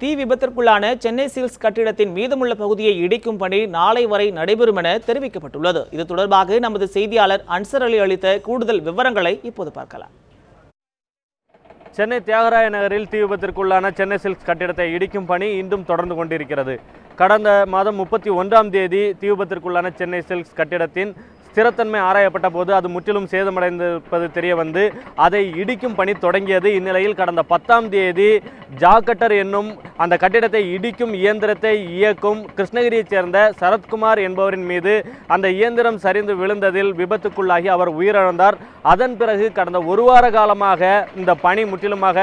தீ விபத்திற்குள்ளான சென்னை சீல்ஸ் கட்டிடத்தின் மீதமுள்ள பகுதியை இடிக்கும் பணி நாளை வரை நடைபெறும் என தெரிவிக்கப்பட்டுள்ளது. இது தொடர்பாக நமது செய்தியாளர் அன்சர் அலி அளித்த கூடுதல் விவரங்களை இப்போது பார்க்கலாம். சென்னை தியாகராய நகரில் தீ விபத்திற்குள்ளான சென்னை சில்க்ஸ் கட்டிடத்தை இடிக்கும் பணி இன்றும் தொடர்ந்து கொண்டிருக்கிறது. கடந்த மாதம் முப்பத்தி ஒன்றாம் தேதி தீ விபத்திற்குள்ளான சென்னை சில்க்ஸ் கட்டிடத்தின் ஸ்திரத்தன்மை ஆராயப்பட்ட போது அது முற்றிலும் சேதமடைந்திருப்பது தெரிய வந்து அதை இடிக்கும் பணி தொடங்கியது. இந்நிலையில் கடந்த பத்தாம் தேதி ஜாக்கட்டர் என்னும் அந்த கட்டிடத்தை இடிக்கும் இயந்திரத்தை இயக்கும் கிருஷ்ணகிரியைச் சேர்ந்த சரத்குமார் என்பவரின் மீது அந்த இயந்திரம் சரிந்து விழுந்ததில் விபத்துக்குள்ளாகி அவர் உயிரிழந்தார். அதன் பிறகு கடந்த ஒரு வார காலமாக இந்த பணி முற்றிலுமாக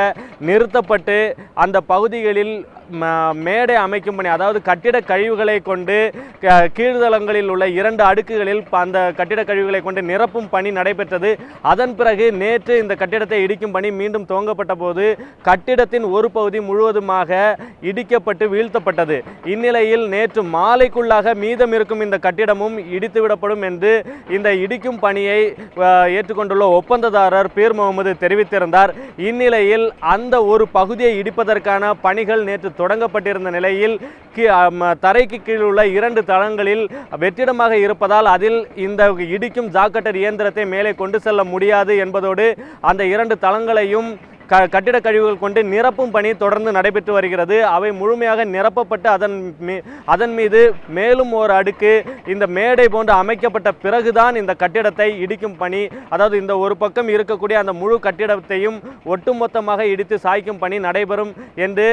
நிறுத்தப்பட்டு அந்த பகுதிகளில் மேடை அமைக்கும் பணி அதாவது கட்டிட கழிவுகளை கொண்டு க- கீழ்தளங்களில் உள்ள இரண்டு அடுக்குகளில் ப- அந்த கட்டிட கழிவுகளை கொண்டு நிரப்பும் பணி நடைபெற்றது. அதன் பிறகு நேற்று இந்த கட்டிடத்தை இடிக்கும் பணி மீண்டும் துவங்கப்பட்ட போது கட்டிடத்தின் ஒரு பகுதி முழுவதுமாக இடிக்கப்பட்டு வீழ்த்தப்பட்டது. இந்நிலையில் நேற்று மாலைக்குள்ளாக மீதம் இருக்கும் இந்த கட்டிடமும் இடித்துவிடப்படும் என்று இந்த இடிக்கும் பணியை ஏற்றுக்கொண்டுள்ள ஒப்பந்ததாரர் பீர் முகமது தெரிவித்திருந்தார். இந்நிலையில் அந்த ஒரு பகுதியை இடிப்பதற்கான பணிகள் நேற்று தொடங்கப்பட்டிருந்த நிலையில் தரைக்கு கீழ் உள்ள இரண்டு தளங்களில் வெற்றிடமாக இருப்பதால் அதில் இந்த இடிக்கும் ஜாக்கட்டர் இயந்திரத்தை மேலே கொண்டு செல்ல முடியாது என்பதோடு அந்த இரண்டு தளங்களையும் க கட்டிட கழிவுகள் கொண்டு நிரப்பும் பணி தொடர்ந்து நடைபெற்று வருகிறது. அவை முழுமையாக நிரப்பப்பட்டு அதன் மீ அதன் மீது மேலும் ஒரு அடுக்கு இந்த மேடை போன்று அமைக்கப்பட்ட பிறகுதான் இந்த கட்டிடத்தை இடிக்கும் பணி. அதாவது இந்த ஒரு பக்கம் இருக்கக்கூடிய அந்த முழு கட்டிடத்தையும் ஒட்டுமொத்தமாக இடித்து சாய்க்கும் பணி நடைபெறும் என்று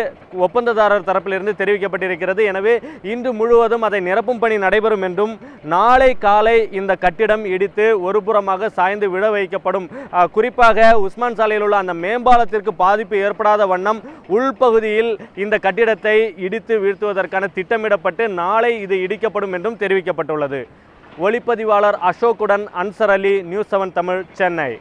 ஒப்பந்ததாரர் தரப்பிலிருந்து தெரிவிக்கப்பட்டிருக்கிறது. எனவே இன்று முழுவதும் அதை நிரப்பும் பணி நடைபெறும் என்றும் நாளை காலை இந்த கட்டிடம் இடித்து ஒரு புறமாக சாய்ந்து விழ வைக்கப்படும். குறிப்பாக உஸ்மான் சாலையில் உள்ள அந்த மேம்பால மேம்பாலத்திற்கு பாதிப்பு ஏற்படாத வண்ணம் உள்பகுதியில் இந்த கட்டிடத்தை இடித்து வீழ்த்துவதற்கான திட்டமிடப்பட்டு நாளை இது இடிக்கப்படும் என்றும் தெரிவிக்கப்பட்டுள்ளது. ஒளிப்பதிவாளர் அசோக்குடன் அன்சர் அலி நியூஸ் செவன் தமிழ் சென்னை.